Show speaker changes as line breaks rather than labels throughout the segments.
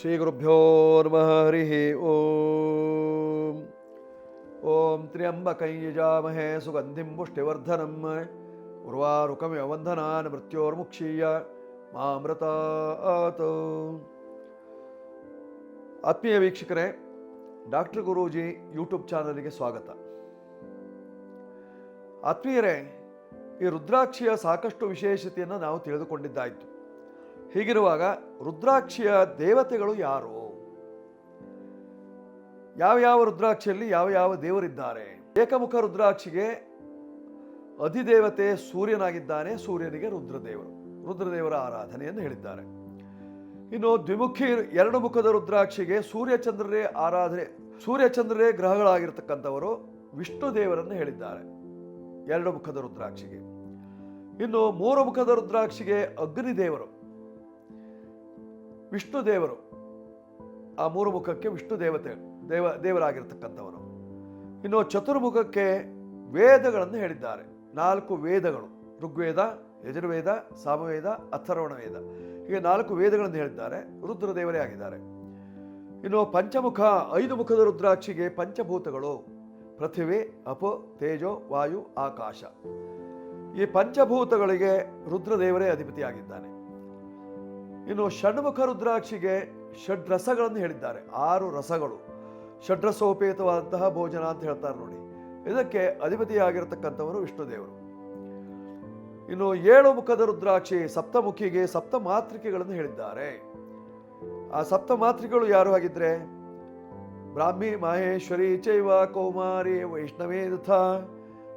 ಶ್ರೀಗುರುಭ್ಯೋ ನಮಃ. ಹರಿ ಓಂ. ಓಂ ತ್ರ್ಯಂಬಕೈ ಯಜಾಮಹೇ ಸುಗಂಧಿಂ ಪುಷ್ಟಿವರ್ಧನಂ. ಉರ್ವಾರುಕಮಿವಂಧನಾನ್ ಮೃತ್ಯೋರ್ಮುಕ್ಷೀಯ ಮಾಮೃತಾತ. ಆತ್ಮೀಯ ವೀಕ್ಷಕರೇ, ಡಾಕ್ಟರ್ ಗುರೂಜಿ ಯೂಟ್ಯೂಬ್ ಚಾನಲ್ಗೆ ಸ್ವಾಗತ. ಆತ್ಮೀಯರೇ, ಈ ರುದ್ರಾಕ್ಷಿಯ ಸಾಕಷ್ಟು ವಿಶೇಷತೆಯನ್ನು ನಾವು ತಿಳಿದುಕೊಂಡಿದ್ದಾಯಿತು. ಹೀಗಿರುವಾಗ ರುದ್ರಾಕ್ಷಿಯ ದೇವತೆಗಳು ಯಾರು? ಯಾವ ಯಾವ ರುದ್ರಾಕ್ಷಿಯಲ್ಲಿ ಯಾವ ಯಾವ ದೇವರಿದ್ದಾರೆ? ಏಕಮುಖ ರುದ್ರಾಕ್ಷಿಗೆ ಅಧಿದೇವತೆ ಸೂರ್ಯನಾಗಿದ್ದಾನೆ, ಸೂರ್ಯನಿಗೆ ರುದ್ರದೇವರು, ರುದ್ರದೇವರ ಆರಾಧನೆಯನ್ನು ಹೇಳಿದ್ದಾರೆ. ಇನ್ನು ದ್ವಿಮುಖಿ ಎರಡು ಮುಖದ ರುದ್ರಾಕ್ಷಿಗೆ ಸೂರ್ಯಚಂದ್ರರೇ ಆರಾಧನೆ ಸೂರ್ಯಚಂದ್ರರೇ ಗ್ರಹಗಳಾಗಿರ್ತಕ್ಕಂಥವರು ವಿಷ್ಣು ದೇವರನ್ನು ಹೇಳಿದ್ದಾರೆ, ಎರಡು ಮುಖದ ರುದ್ರಾಕ್ಷಿಗೆ. ಇನ್ನು ಮೂರು ಮುಖದ ರುದ್ರಾಕ್ಷಿಗೆ ಅಗ್ನಿ ದೇವರು ವಿಷ್ಣು ದೇವರು. ಆ ಮೂರು ಮುಖಕ್ಕೆ ವಿಷ್ಣು ದೇವತೆ, ದೇವ ದೇವರಾಗಿರ್ತಕ್ಕಂಥವರು ಇನ್ನು ಚತುರ್ಮುಖಕ್ಕೆ ವೇದಗಳನ್ನು ಹೇಳಿದ್ದಾರೆ. ನಾಲ್ಕು ವೇದಗಳು, ಋಗ್ವೇದ, ಯಜುರ್ವೇದ, ಸಾಮವೇದ ಅಥರ್ವಣ ವೇದ ಹೀಗೆ ನಾಲ್ಕು ವೇದಗಳನ್ನು ಹೇಳಿದ್ದಾರೆ ರುದ್ರ ದೇವರೇ ಆಗಿದ್ದಾರೆ. ಇನ್ನು ಪಂಚಮುಖ, ಐದು ಮುಖದ ರುದ್ರಾಕ್ಷಿಗೆ ಪಂಚಭೂತಗಳು, ಪೃಥ್ವಿ, ಅಪೋ, ತೇಜೋ, ವಾಯು, ಆಕಾಶ. ಈ ಪಂಚಭೂತಗಳಿಗೆ ರುದ್ರದೇವರೇ ಅಧಿಪತಿಯಾಗಿದ್ದಾನೆ. ಇನ್ನು ಷಣ್ಮುಖ ರುದ್ರಾಕ್ಷಿಗೆ ಷಡ್ರಸಗಳನ್ನು ಹೇಳಿದ್ದಾರೆ. ಆರು ರಸಗಳು. ಷಡ್ರಸೋಪೇತವಾದಂತಹ ಭೋಜನ ಅಂತ ಹೇಳ್ತಾರೆ ನೋಡಿ. ಇದಕ್ಕೆ ಅಧಿಪತಿಯಾಗಿರತಕ್ಕಂಥವರು ವಿಷ್ಣುದೇವರು. ಇನ್ನು ಏಳು ಮುಖದ ರುದ್ರಾಕ್ಷಿ ಸಪ್ತಮುಖಿಗೆ ಸಪ್ತ ಮಾತೃಕೆಗಳನ್ನು ಹೇಳಿದ್ದಾರೆ. ಆ ಸಪ್ತ ಮಾತೃಕೆಗಳು ಯಾರು ಆಗಿದ್ರೆ? ಬ್ರಾಹ್ಮಿ ಮಾಹೇಶ್ವರಿ ಚೈವ ಕೌಮಾರಿ ವೈಷ್ಣವೇ ತಥಾ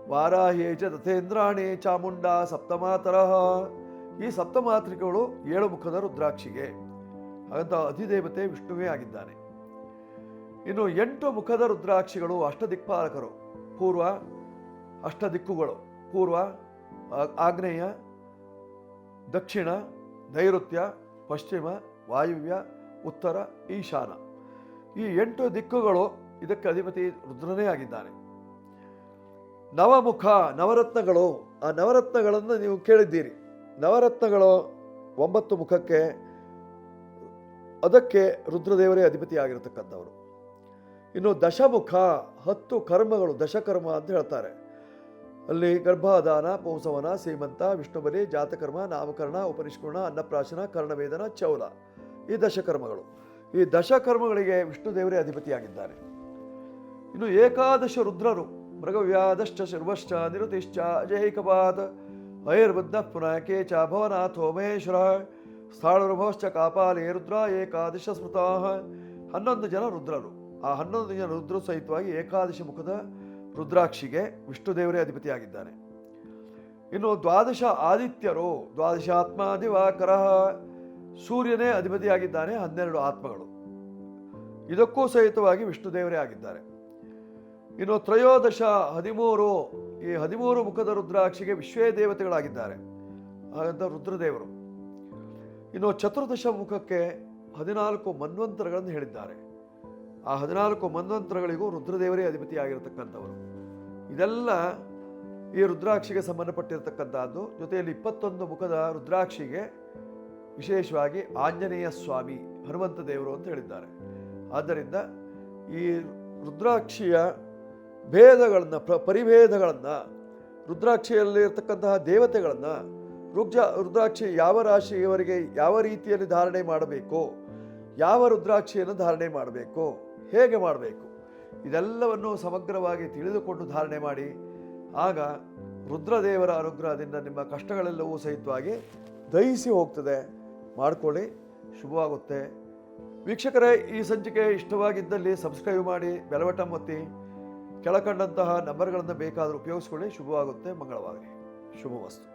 ವಾರಾಹೇ ಚ ತಥೇಂದ್ರಾಣಿ ಚಾಮುಂಡ ಸಪ್ತಮಾತರಃ. ಈ ಸಪ್ತಮಾತೃಕೆಗಳು ಏಳು ಮುಖದ ರುದ್ರಾಕ್ಷಿಗೆ ಹಾಗಂತ ಅಧಿದೇವತೆ ವಿಷ್ಣುವೇ ಆಗಿದ್ದಾನೆ. ಇನ್ನು ಎಂಟು ಮುಖದ ರುದ್ರಾಕ್ಷಿಗಳು ಅಷ್ಟದಿಕ್ಪಾಲಕರು. ಪೂರ್ವ, ಅಷ್ಟದಿಕ್ಕುಗಳು. ಪೂರ್ವ ಆಗ್ನೇಯ, ದಕ್ಷಿಣ, ನೈಋತ್ಯ, ಪಶ್ಚಿಮ, ವಾಯುವ್ಯ, ಉತ್ತರ, ಈಶಾನ. ಈ ಎಂಟು ದಿಕ್ಕುಗಳು ಇದಕ್ಕೆ ಅಧಿಪತಿ ರುದ್ರನೇ ಆಗಿದ್ದಾನೆ. ನವಮುಖ ನವರತ್ನಗಳು. ಆ ನವರತ್ನಗಳನ್ನು ನೀವು ಕೇಳಿದ್ದೀರಿ. ನವರತ್ನಗಳು ಒಂಬತ್ತು ಮುಖಕ್ಕೆ ಅದಕ್ಕೆ ರುದ್ರದೇವರೇ ಅಧಿಪತಿ ಆಗಿರತಕ್ಕಂಥವರು ಇನ್ನು ದಶಮುಖ ಹತ್ತು ಕರ್ಮಗಳು, ದಶಕರ್ಮ ಅಂತ ಹೇಳ್ತಾರೆ. ಅಲ್ಲಿ ಗರ್ಭಾದಾನ ಪೌಂಸವನ ಸೀಮಂತ ವಿಷ್ಣುಬಲಿ, ಜಾತಕರ್ಮ, ನಾಮಕರಣ ಉಪನಿಷ್ಕರಣ ಅನ್ನಪ್ರಾಶನ, ಕರ್ಣವೇದನ, ಚೌಲ ಈ ದಶಕರ್ಮಗಳು. ಈ ದಶಕರ್ಮಗಳಿಗೆ ವಿಷ್ಣುದೇವರೇ ಅಧಿಪತಿಯಾಗಿದ್ದಾರೆ. ಇನ್ನು ಏಕಾದಶ ರುದ್ರರು ಮೃಗವ್ಯಾದಶ್ಚ ಶರ್ವಶ್ಚ ನಿರುತಿಶ್ಚ ಅಜೈಕಪಾತ್ ಐರ್ಬುದ್ಧ ಪುನಕೆ ಚ ಭವನಾಥೋ ಮಹೇಶ್ವರ ಸ್ಥಾಳುರ್ಭವಶ್ಚ ಕಾಪಾಲೇ ರುದ್ರ ಏಕಾದಶ ಸ್ಮೃತಾ ಹನ್ನೊಂದು ಜನ ರುದ್ರರು. ಆ ಹನ್ನೊಂದು ಜನ ರುದ್ರ ಸಹಿತವಾಗಿ ಏಕಾದಶಿ ಮುಖದ ರುದ್ರಾಕ್ಷಿಗೆ ವಿಷ್ಣುದೇವರೇ ಅಧಿಪತಿಯಾಗಿದ್ದಾನೆ ಇನ್ನು ದ್ವಾದಶ ಆದಿತ್ಯರು, ದ್ವಾದಶ ಆತ್ಮ ದಿವಾಕರ ಸೂರ್ಯನೇ ಅಧಿಪತಿಯಾಗಿದ್ದಾನೆ ಹನ್ನೆರಡು ಆತ್ಮಗಳು. ಇದಕ್ಕೂ ಸಹಿತವಾಗಿ ವಿಷ್ಣು ದೇವರೇ ಆಗಿದ್ದಾರೆ. ಇನ್ನು ತ್ರಯೋದಶ ಹದಿಮೂರು, ಈ ಹದಿಮೂರು ಮುಖದ ರುದ್ರಾಕ್ಷಿಗೆ ವಿಶ್ವೇ ದೇವತೆಗಳಾಗಿದ್ದಾರೆ. ಹಾಗಂತ ರುದ್ರದೇವರು. ಇನ್ನು ಚತುರ್ದಶ ಮುಖಕ್ಕೆ ಹದಿನಾಲ್ಕು ಮನ್ವಂತರಗಳನ್ನು ಹೇಳಿದ್ದಾರೆ. ಆ ಹದಿನಾಲ್ಕು ಮನ್ವಂತರಗಳಿಗೂ ರುದ್ರದೇವರೇ ಅಧಿಪತಿಯಾಗಿರತಕ್ಕಂಥವರು. ಇದೆಲ್ಲ ಈ ರುದ್ರಾಕ್ಷಿಗೆ ಸಂಬಂಧಪಟ್ಟಿರತಕ್ಕಂಥದ್ದು. ಜೊತೆಯಲ್ಲಿ ಇಪ್ಪತ್ತೊಂದು ಮುಖದ ರುದ್ರಾಕ್ಷಿಗೆ ವಿಶೇಷವಾಗಿ ಆಂಜನೇಯ ಸ್ವಾಮಿ ಹನುಮಂತ ದೇವರು ಅಂತ ಹೇಳಿದ್ದಾರೆ. ಆದ್ದರಿಂದ ಈ ರುದ್ರಾಕ್ಷಿಯ ಭೇದಗಳನ್ನು ಪ್ರ ಪರಿಭೇದಗಳನ್ನು ರುದ್ರಾಕ್ಷಿಯಲ್ಲಿ ಇರ್ತಕ್ಕಂತಹ ದೇವತೆಗಳನ್ನು ರುಗ್ಜ, ರುದ್ರಾಕ್ಷಿ ಯಾವ ರಾಶಿಯವರಿಗೆ ಯಾವ ರೀತಿಯಲ್ಲಿ ಧಾರಣೆ ಮಾಡಬೇಕು, ಯಾವ ರುದ್ರಾಕ್ಷಿಯನ್ನು ಧಾರಣೆ ಮಾಡಬೇಕು, ಹೇಗೆ ಮಾಡಬೇಕು, ಇದೆಲ್ಲವನ್ನು ಸಮಗ್ರವಾಗಿ ತಿಳಿದುಕೊಂಡು ಧಾರಣೆ ಮಾಡಿ, ಆಗ ರುದ್ರದೇವರ ಅನುಗ್ರಹದಿಂದ ನಿಮ್ಮ ಕಷ್ಟಗಳೆಲ್ಲವೂ ಸಹಿತವಾಗಿ ದಹಿಸಿ ಹೋಗ್ತದೆ. ಮಾಡ್ಕೊಳ್ಳಿ, ಶುಭವಾಗುತ್ತೆ. ವೀಕ್ಷಕರೇ, ಈ ಸಂಚಿಕೆ ಇಷ್ಟವಾಗಿದ್ದಲ್ಲಿ ಸಬ್ಸ್ಕ್ರೈಬ್ ಮಾಡಿ ಬೆಲವಟ ಒತ್ತಿ. ಕೆಳಕಂಡಂತಹ ನಂಬರ್ಗಳನ್ನು ಬೇಕಾದರೂ ಉಪಯೋಗಿಸ್ಕೊಳ್ಳಿ. ಶುಭವಾಗುತ್ತೆ. ಮಂಗಳವಾಗಲಿ. ಶುಭವಸ್ತು